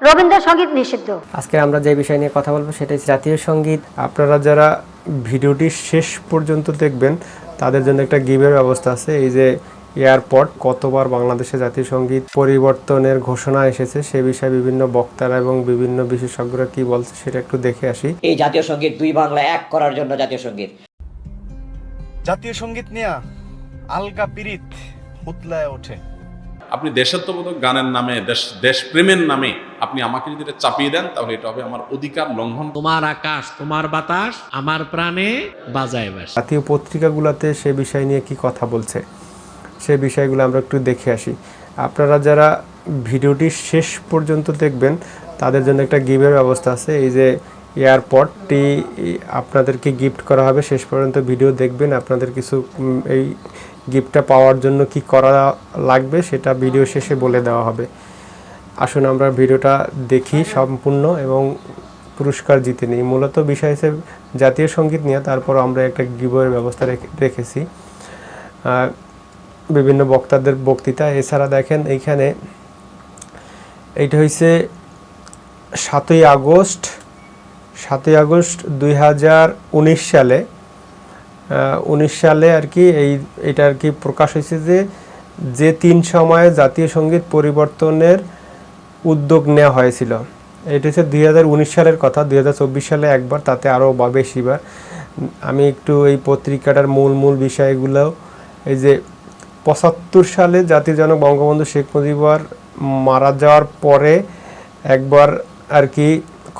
রবীন্দ্রসঙ্গীত নিষিদ্ধ। আজকে আমরা যে বিষয় নিয়ে কথা বলব সেটা জাতীয় সংগীত। আপনারা যারা ভিডিওটি শেষ পর্যন্ত দেখবেন তাদের জন্য একটা গিভের ব্যবস্থা আছে। এই যে এয়ারপোর্ট কতবার বাংলাদেশে জাতীয় সংগীত পরিবর্তনের ঘোষণা এসেছে সে বিষয়ে বিভিন্ন বক্তারা এবং বিভিন্ন বিশেষজ্ঞরা কি বলছে সেটা একটু দেখে আসি। এই জাতীয় সংগীত দুই বাংলা এক করার জন্য জাতীয় সংগীত। জাতীয় সংগীত নিয়া আলগা পিরিত উতলায় ওঠে। আপনি দেশাত্মবোধক গানের নামে দেশ দেশপ্রেমের নামে আপনি আমাকে যদি এটা চাপিয়ে দেন তাহলে এটা হবে আমার অধিকার লঙ্ঘন। তোমার আকাশ তোমার বাতাস আমার প্রাণে বাজায় বাস। জাতীয় পত্রিকাগুলোতে সে বিষয় নিয়ে কি কথা বলছে? সে বিষয়গুলো আমরা একটু দেখে আসি। আপনারা যারা ভিডিওটি শেষ পর্যন্ত দেখবেন তাদের জন্য একটা গিভের ব্যবস্থা আছে। এই যে এয়ারপডটি আপনাদেরকে গিফট করা হবে শেষ পর্যন্ত ভিডিও দেখবেন। আপনাদের কিছু এই গিফটটা পাওয়ার জন্য কি করা লাগবে সেটা ভিডিও শেষে বলে দেওয়া হবে। আসুন আমরা ভিডিওটা দেখি সম্পূর্ণ এবং পুরস্কার জিতে নিই। মূলত বিষয় হিসেবে জাতীয় সংগীত নিয়ে, তারপর আমরা একটা গিভের ব্যবস্থা রেখে- রেখেছি। বিভিন্ন বক্তাদের বক্তৃতা। এছাড়া দেখেন এইখানে এইটা হইছে সাতই আগস্ট সাতই আগস্ট দুই হাজার উনিশ সালে উনিশ সালে আর কি এই, এটা আর কি প্রকাশ হয়েছে যে যে তিন সময়ে জাতীয় সংগীত পরিবর্তনের উদ্যোগ নেওয়া হয়েছিল। এটা হচ্ছে দুই হাজার উনিশ সালের কথা, দুই হাজার চব্বিশ সালে একবার, তাতে আরও বা বেশিবার আমি একটু এই পত্রিকাটার মূল মূল বিষয়গুলো, এই যে পঁচাত্তর সালে জাতির জনক বঙ্গবন্ধু শেখ মুজিবর মারা যাওয়ার পরে একবার আর কি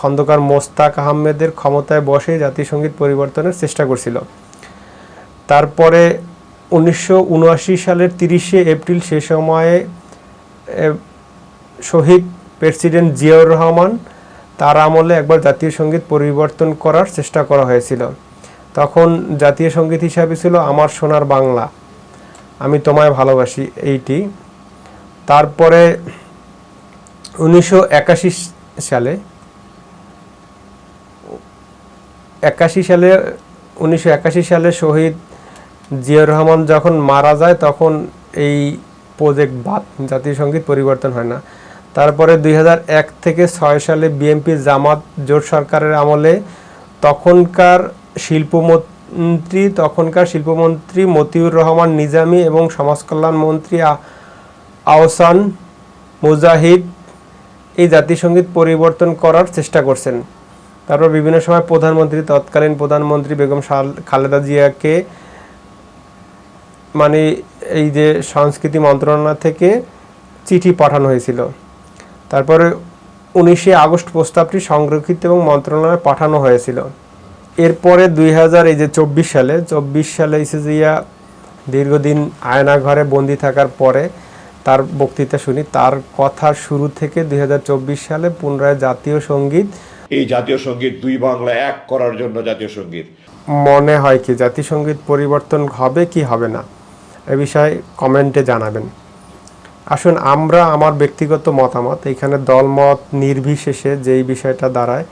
খন্দকার মোস্তাক আহমেদের ক্ষমতায় বসে জাতীয় সংগীত পরিবর্তনের চেষ্টা করছিল। তারপরে উনিশশো উনআশি সালের তিরিশে এপ্রিল সে সময়ে শহীদ প্রেসিডেন্ট জিয়াউর রহমান তার আমলে একবার জাতীয় সংগীত পরিবর্তন করার চেষ্টা করা হয়েছিল। তখন জাতীয় সংগীত হিসাবে ছিল আমার সোনার বাংলা। আমি তোমায় ভালোবাসি এইটি। তারপরে উনিশশো একাশি সালে একাশি সালে, উনিশশো একাশি সালে শহীদ জিয়াউর রহমান যখন মারা যায়, তখন এই প্রজেক্ট বাদ, জাতীয় সংগীত পরিবর্তন হয় না। তারপরে দুই থেকে ছয় সালে বিএনপি জামাত জোট সরকারের আমলে তখনকার শিল্পমন্ত্রী তখনকার শিল্পমন্ত্রী মতিউর রহমান নিজামী এবং সমাজ কল্যাণ মন্ত্রী আ- আহসান মুজাহিদ এই জাতিসংগীত পরিবর্তন করার চেষ্টা করছেন। তারপর বিভিন্ন সময় প্রধানমন্ত্রী, তৎকালীন প্রধানমন্ত্রী বেগম খালেদা জিয়াকে মানে এই যে সংস্কৃতি মন্ত্রণালয় থেকে চিঠি পাঠানো হয়েছিল। তারপরে উনিশে আগস্ট প্রস্তাবটি সংরক্ষিত এবং মন্ত্রণালয়ে পাঠানো হয়েছিল। এরপরে দুই হাজার এই যে চব্বিশ সালে চব্বিশ সালে ইসিজিয়া দীর্ঘদিন আয়না ঘরে বন্দি থাকার পরে তার বক্তৃতা শুনি তার কথা শুরু থেকে দুই হাজার চব্বিশ সালে পুনরায় জাতীয় সংগীত এই জাতীয় সংগীত দুই বাংলা এক করার জন্য জাতীয় সংগীত। মনে হয় কি? জাতীয় সংগীত পরিবর্তন হবে কি হবে না? এ বিষয়ে কমেন্টে জানাবেন। আসুন, আমরা আমার ব্যক্তিগত মতামত, এখানে দলমত নির্বিশেষে যেই বিষয়টা দাঁড়ায়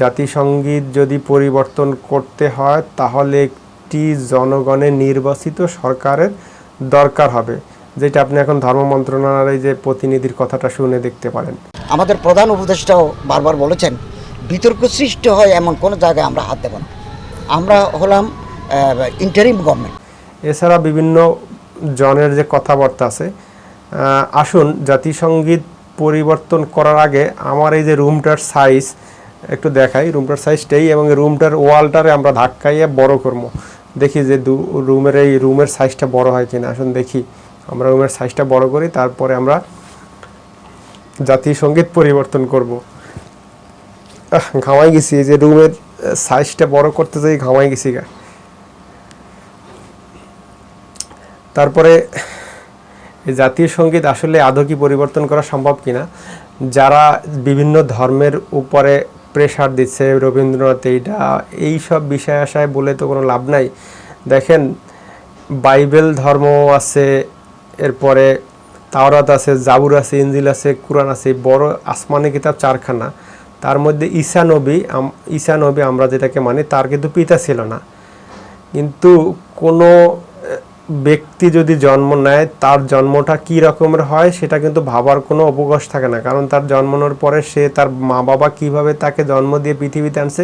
জাতিসংগীত যদি পরিবর্তন করতে হয়, তাহলে একটি জনগণের নির্বাচিত সরকারের দরকার হবে, যেটা আপনি এখন ধর্ম মন্ত্রণালয়ের যে প্রতিনিধির কথাটা শুনে দেখতে পারেন। আমাদের প্রধান উপদেষ্টাও বারবার বলেছেন, বিতর্ক সৃষ্টি হয় এমন কোনো জায়গায় আমরা হাত দেব না। আমরা হলাম ইন্টারিম গভর্নমেন্ট এছাড়া বিভিন্ন জনের যে কথাবার্তা আছে আসুন জাতিসংগীত পরিবর্তন করার আগে আমার এই যে রুমটার সাইজ একটু দেখাই। রুমটার সাইজটাই এবং রুমটার ওয়ালটারে আমরা ধাক্কাইয়ে বড় করব। দেখি যে দু, রুমের এই রুমের সাইজটা বড় হয় কিনা। আসুন দেখি। আমরা রুমের সাইজটা বড় করি, তারপরে আমরা জাতীয় সংগীত পরিবর্তন করব। ঘামাই গেছি। যে রুমের সাইজটা বড় করতে যাই, ঘামাই গেছি গা। তারপরে জাতীয় সংগীত আসলে আদৌ কি পরিবর্তন করা সম্ভব কিনা? যারা বিভিন্ন ধর্মের উপরে প্রেশার দিচ্ছে, রবীন্দ্রনাথ এইটা এই সব বিষয় আশায় বলে তো কোনো লাভ নাই। দেখেন, বাইবেল ধর্ম আছে, এরপরে তাওরাত আছে, জাবুর আছে ইঞ্জিল আছে, কোরআন আছে, বড় আসমানি কিতাব চারখানা। তার মধ্যে ঈসা নবী ঈসা নবী আমরা যেটাকে মানি, তার কিন্তু পিতা ছিল না। কিন্তু কোনো ব্যক্তি যদি জন্ম নেয়, তার জন্মটা কী রকমের হয় সেটা কিন্তু ভাবার কোনো অবকাশ থাকে না। কারণ তার জন্মানোর পরে সে তার মা বাবা কীভাবে তাকে জন্ম দিয়ে পৃথিবীতে আনছে,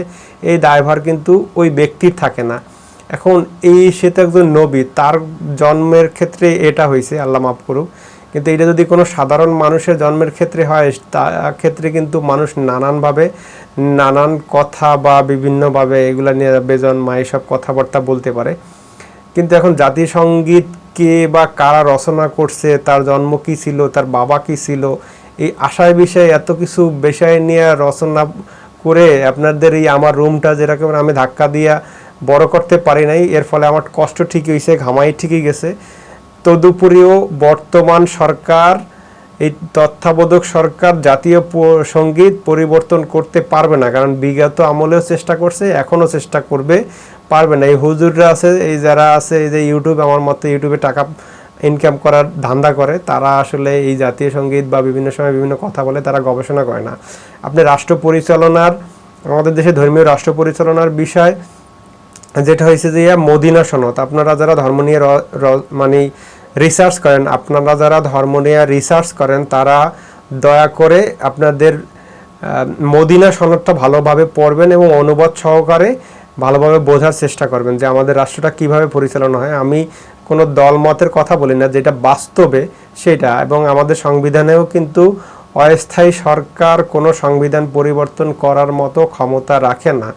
এই দায়ভার কিন্তু ওই ব্যক্তির থাকে না। এখন এই সে তো একজন নবী, তার জন্মের ক্ষেত্রে এটা হয়েছে আল্লাহ মাফ করুক। কিন্তু এটা যদি কোনো সাধারণ মানুষের জন্মের ক্ষেত্রে হয়, তা ক্ষেত্রে কিন্তু মানুষ নানানভাবে নানান কথা বা বিভিন্নভাবে এগুলা নিয়ে বেজন মা এসব কথাবার্তা বলতে পারে। কিন্তু এখন জাতিসংগীত কে বা কারা রচনা করছে, তার জন্ম কি ছিল, তার বাবা কি ছিল, এই আশায় বিষয়ে এত কিছু বিষয় নিয়ে রচনা করে আপনাদের এই আমার রুমটা যেরকম আমি ধাক্কা দিয়া বড় করতে পারি নাই, এর ফলে আমার কষ্ট ঠিকই হয়েছে ঘামাই ঠিকই গেছে। তদুপরিও বর্তমান সরকার এই তত্ত্বাবধায়ক সরকার জাতীয় সংগীত পরিবর্তন করতে পারবে না। কারণ বিগত আমলেও চেষ্টা করছে, এখনও চেষ্টা করবে, পারবে না। এই হুজুররা আছে, এই যারা আছে, এই যে ইউটিউব আমার মতে ইউটিউবে টাকা ইনকাম করার ধান্দা করে, তারা আসলে এই জাতীয় সংগীত বা বিভিন্ন সময় বিভিন্ন কথা বলে, তারা গবেষণা করে না। আপনি রাষ্ট্র পরিচালনার, আমাদের দেশে ধর্মীয় রাষ্ট্র পরিচালনার বিষয়, যেটা হয়েছে যে মদিনা সনদ। আপনারা যারা ধর্ম নিয়ে মানে রিসার্চ করেন। আপনারা যারা ধর্ম নিয়ে রিসার্চ করেন, তারা দয়া করে আপনাদের মদিনা সনদটা ভালোভাবে পড়বেন এবং অনুবাদ সহকারে ভালোভাবে বোঝার চেষ্টা করবেন যে আমাদের রাষ্ট্রটা কীভাবে পরিচালনা হয়। আমি কোনো দলমতের কথা বলি না, যেটা বাস্তবে সেটা। এবং আমাদের সংবিধানেও কিন্তু অস্থায়ী সরকার কোনো সংবিধান পরিবর্তন করার মতো ক্ষমতা রাখে না।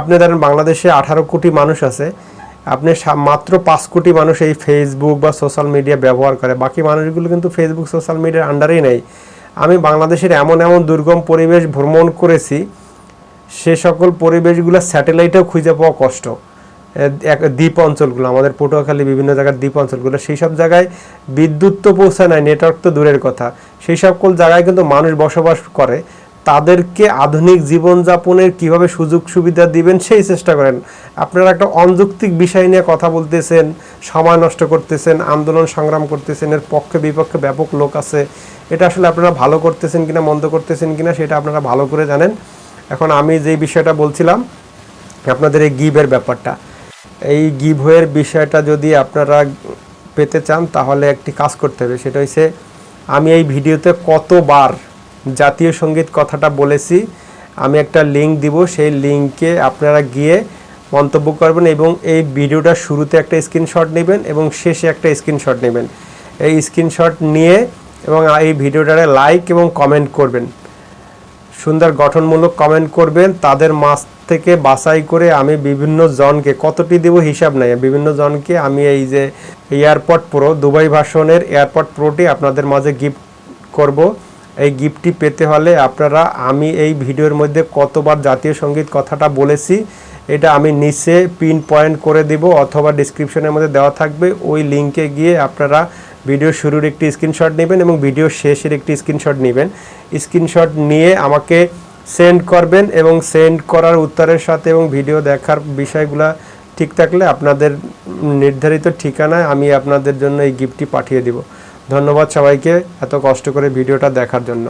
আপনি ধরেন বাংলাদেশে আঠারো কোটি মানুষ আছে। আপনি মাত্র পাঁচ কোটি মানুষ এই ফেসবুক বা সোশ্যাল মিডিয়া ব্যবহার করে। বাকি মানুষগুলো কিন্তু ফেসবুক সোশ্যাল মিডিয়ার আন্ডারেই নেই। আমি বাংলাদেশের এমন এমন দুর্গম পরিবেশ ভ্রমণ করেছি, সে সকল পরিবেশগুলো স্যাটেলাইটেও খুঁজে পাওয়া কষ্ট। এক দ্বীপ অঞ্চলগুলো, আমাদের পটুয়াখালী, বিভিন্ন জায়গার দ্বীপ অঞ্চলগুলো, সেই সব জায়গায় বিদ্যুৎ তো পৌঁছায় নাই নেটওয়ার্ক তো দূরের কথা। সেই সকল জায়গায় কিন্তু মানুষ বসবাস করে। তাদেরকে আধুনিক জীবনযাপনের কীভাবে সুযোগ সুবিধা দিবেন সেই চেষ্টা করেন। আপনারা একটা অযৌক্তিক বিষয় নিয়ে কথা বলতেছেন, সময় নষ্ট করতেছেন, আন্দোলন সংগ্রাম করতেছেন, এর পক্ষে বিপক্ষে ব্যাপক লোক আছে। এটা আসলে আপনারা ভালো করতেছেন কিনা, মন্দ করতেছেন কিনা, সেটা আপনারা ভালো করে জানেন। এখন আমি যেই বিষয়টা বলছিলাম, আপনাদের এই গিভের ব্যাপারটা। এই গিভের বিষয়টা যদি আপনারা পেতে চান, তাহলে একটি কাজ করতে হবে, সেটা হচ্ছে আমি এই ভিডিওতে কতবার জাতীয় সংগীত কথাটা বলেছি। আমি একটা লিংক দিব, সেই লিংকে আপনারা গিয়ে মন্তব্য করবেন এবং এই ভিডিওটার শুরুতে একটা স্ক্রিনশট নেবেন এবং শেষে একটা স্ক্রিনশট নেবেন। এই স্ক্রিনশট নিয়ে এবং এই ভিডিওটারে লাইক এবং কমেন্ট করবেন। সুন্দর গঠনমূলক কমেন্ট করবেন। তাদের মাছ থেকে বাছাই করে আমি বিভিন্ন জনকে, কতটি দেব হিসাব নাই, বিভিন্ন জনকে আমি এই যে এয়ারপড প্রো দুবাই ভাষণের এয়ারপড প্রোটি আপনাদের মাঝে গিফট করব। এই গিফটটি পেতে হলে আপনারা, আমি এই ভিডিওর মধ্যে কতবার জাতীয় সংগীত কথাটা বলেছি, এটা আমি নিচে পিন পয়েন্ট করে দেব অথবা ডিসক্রিপশনের মধ্যে দেওয়া থাকবে। ওই লিঙ্কে গিয়ে আপনারা ভিডিও শুরুর একটি স্ক্রিনশট নেবেন এবং ভিডিও শেষের একটি স্ক্রিনশট নেবেন। স্ক্রিনশট নিয়ে আমাকে সেন্ড করবেন এবং সেন্ড করার উত্তরের সাথে এবং ভিডিও দেখার বিষয়গুলো ঠিক থাকলে আপনাদের নির্ধারিত ঠিকানায় আমি আপনাদের জন্য এই গিফটটি পাঠিয়ে দিব। ধন্যবাদ সবাইকে এত কষ্ট করে ভিডিওটা দেখার জন্য।